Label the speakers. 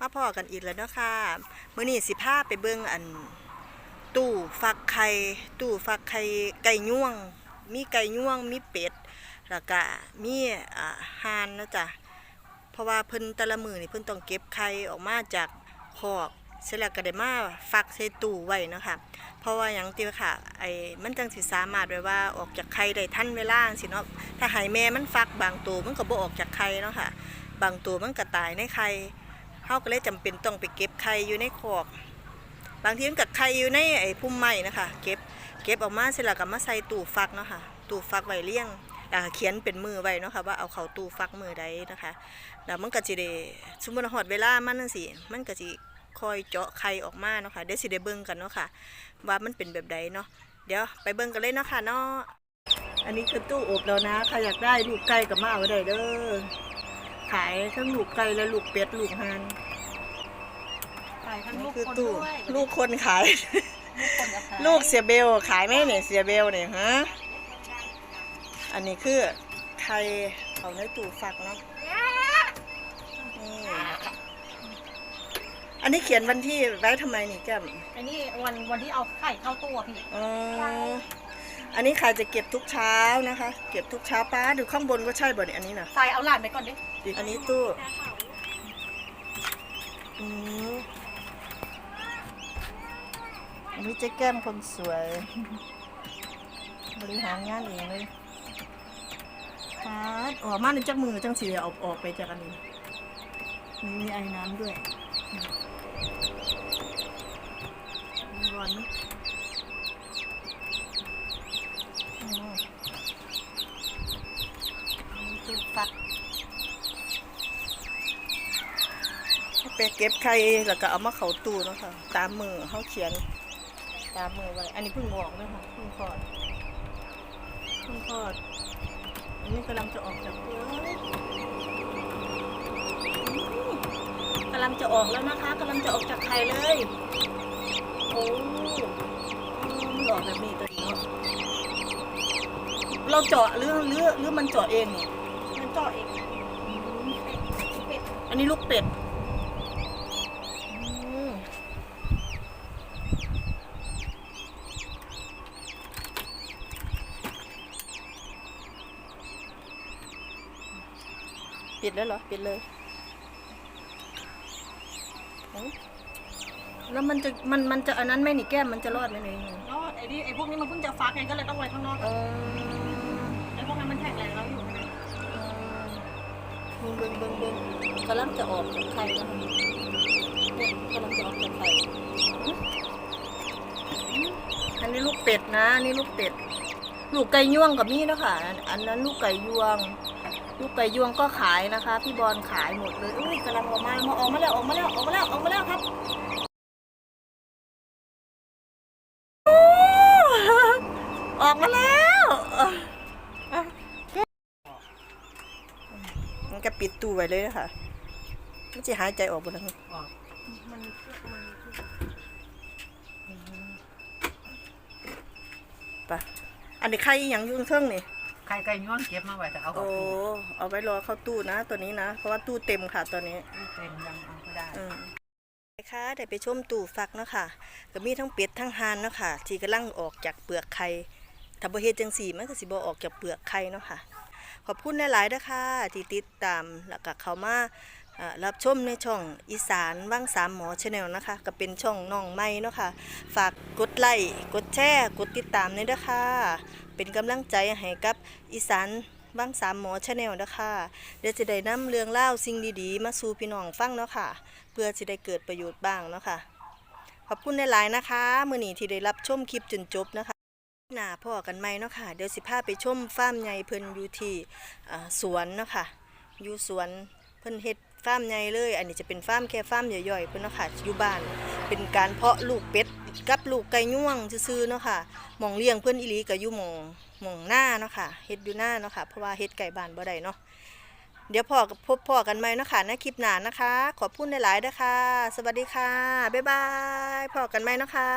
Speaker 1: มาพ่อกันอีกแล้วเนาะค่ะมื้อนี้สิพาไปเบิ่งอัน ตู้ฟักไข่ตู้ฟักไข่ไก่ย่วง มีไก่ย่วงมีเป็ดแล้วก็มีอ่าห่านนะจ้ะเพราะว่าเพิ่นแต่ละมื้อนี่เพิ่นต้องเก็บไข่ออกมาจากคอกเสร็จแล้วก็ได้มาฟักใส่ตู้ไว้เนาะค่ะ เพราะว่าหยังติว่าค่ะไอ้มันจังสิสามารถไว้ว่าออกจากไข่ได้ทันเวลาจังซี่เนาะถ้าให้แม่มันฟักบางตัวมันก็บ่ออกจากไข่เนาะค่ะ บางตัวมันก็ตายในไข่ เฮาก็เลยจำเป็นต้องไปเก็บไข่อยู่ในคอก บางทีมันกับไข่อยู่ในไอ้พุ่มไม้นะคะเก็บเก็บออกมาเสร็จแล้วก็มาใส่ตู้ฟักเนาะค่ะตู้ฟักไว้เลี้ยงเขียนเป็นมือไว้เนาะค่ะว่าเอาเขาตู้ฟักมือใดนะคะแล้วมันก็สิได้สมมติฮอดเวลามันนั่นสิมันก็สิคอยเจาะไข่ออกมาเนาะค่ะเดี๋ยวสิได้เบิ่งกันเนาะค่ะ ว่ามันเป็นแบบใดเนาะเดี๋ยวไปเบิ่งกันเลยเนาะค่ะเนาะอันนี้คือตู้อบแล้วนะใครอยากได้ลูกไก่ก็มาเอาได้เด้อ ขายทั้งลูกไก่และลูกเป็ดลูกห่าน
Speaker 2: ขายทั้ง
Speaker 1: นี่
Speaker 2: ลูก
Speaker 1: คือ
Speaker 2: คน
Speaker 1: ตู้
Speaker 2: ด้วย
Speaker 1: ลูกคนขาย
Speaker 2: ลูกคนกับขาย
Speaker 1: ลูกเสียเบลขายไหมเนี่ยเสียเบลเนี่ยฮะอันนี้คือไข่เขาในตู้ฝักเนาะนี่อันนี้เขียนวันที่ไว้ทำไมนี่แก้ม
Speaker 2: อันนี้วันวันที่เอาไข่เข้าตู้อะพี่
Speaker 1: อ๋อ อันนี้ใครจะเก็บทุกเช้านะคะ เก็บทุกเช้าป้าดูข้างบนก็ใช่บ่เนี่ยอันนี้นะ
Speaker 2: ใส่เอาหลานไปก่อนดิ
Speaker 1: อันนี้ตู้อืมอันนี้เจ๊แก้มคนสวย บริหารงานเองเลยพาดออกมาในจักมือจังสีเอาออกไปจากอันนี้มีมีไอ้น้ำด้วยมีร้อนไหมอืมอันนี้คือฟัก ไปเก็บไข่แล้วก็เอามาเข้าตู้เนาะค่ะ ตามมือเขาเขียน ตามมือไว้ อันนี้เพิ่งบอกเลยค่ะเพิ่งคลอดเพิ่งคลอด อันนี้กำลังจะออกจากเปลือกกำลังจะออกแล้วนะคะกำลังจะออกจากไข่เลย โอ้มันออกแบบนี้ตัวนี้เนาะเราเจาะหรือหรือหรือมันเจาะเองนี่
Speaker 2: มันเจาะเองเป็ด
Speaker 1: อันนี้ลูกเป็ดอืม ปิดแล้วเหรอ ปิดเลยเอ้าแล้วมันจะมันมันจะอันนั้นไหม่นี่แก้มมันจะรอดไหมเนี่ย
Speaker 2: แล้วไอ้นี่ไอ้พวกนี้มันเพิ่งจะฟักไงก็เลยต้องไว้ข้างนอก
Speaker 1: เออ
Speaker 2: ไอ้พวกนั้นมันแข็งแรงแล้วอยู่ข้างใน
Speaker 1: เออเบิ้งเบิ้งเบิ้งกำลังจะออกจากไข่แล้วค่ะเนี่ยกำลังจะออกจากไข่ อันนี้ลูกเป็ดนะอันนี่ลูกเป็ด ลูกไก่ยวงกับนี่นะคะอันนั้นลูกไก่ยวง ลูกไก่ยวงก็ขายนะคะ พี่บอลขายหมดเลยอุ้ยกำลังออกมาออกมาแล้วออกมาแล้วออกมาแล้วออกมาแล้วครับออกมาแล้วมันก็ปิดตู้ไว้เลยนะคะมันจะหายใจออกหมดแล้ว
Speaker 2: มัน
Speaker 1: ไปะ อันนี้ไข่อหย่างอยุ่งเทิงนี่
Speaker 2: ไข่ไก่ย้อนเก็บมาไว้แต่เอา
Speaker 1: โอ้เอาไว้รอเข้าตู้นะตัวนี้นะ เพราะว่าตู้เต็มค่ะตอนนี้
Speaker 2: เต็มยังเอาไม่ได้
Speaker 1: อืมค่ะได้ไปชมตู้ฟักเนาะค่ะก็มีทั้งเป็ดทั้งห่านเนาะค่ะที่กำลังออกจากเปลือกไข่ถ้าบ่เฮ็ดจังซี่มันก็สิบ่ออกจากเปลือกไข่เนาะค่ะ ขอบคุณหลายๆเด้อค่ะที่ติดตามแล้วก็เข้ามาเอ่อ รับชมในช่องอีสานว่างสามหมอชาแนลนะคะ ก็เป็นช่องน้องใหม่เนาะค่ะ ฝากกดไลค์กดแชร์กดติดตามด้วยเด้อค่ะเป็นกำลังใจให้กับอีสานว่างสามหมอชาแนลนะคะเดี๋ยวจะได้นำเรื่องเล่าสิ่งดีๆ มาสู่พี่น้องฟังเนาะค่ะ เพื่อจะได้เกิดประโยชน์บ้างเนาะค่ะขอบคุณหลายๆนะคะมื้อนี้ที่ได้รับชมคลิปจนจบนะคะหน้าพ่อกันไหมเนาะค่ะเดี๋ยวสิพาไปชมฟาร์มใหญ่เพิ่นอยู่ที่สวนเนาะค่ะอยู่สวนเพิ่นเฮ็ด ฟาร์มใหญ่เลย อันนี้จะเป็นฟาร์มแค่ฟาร์มย่อยๆเพิ่อนเนาะค่ะอยู่บ้าน เป็นการเพาะลูกเป็ดกับลูกไก่ย่วงซื่อๆเนาะค่ะหมองเลี้ยงเพิ่อนอีหลีก็อยู่มองมองหน้าเนาะค่ะเฮ็ดอยู่หน้าเนาะค่ะเพราะว่าเฮ็ดไก่บ้านบ่ได้เนาะเดี๋ยวพ่อกับพบพ่อกันใหมเนาะค่ะในคลิปหน้านะคะ ขอบคุณหลายๆเด้อค่ะสวัสดีค่ะ บ๊ายบายพ่อกันใหมเนาะค่ะ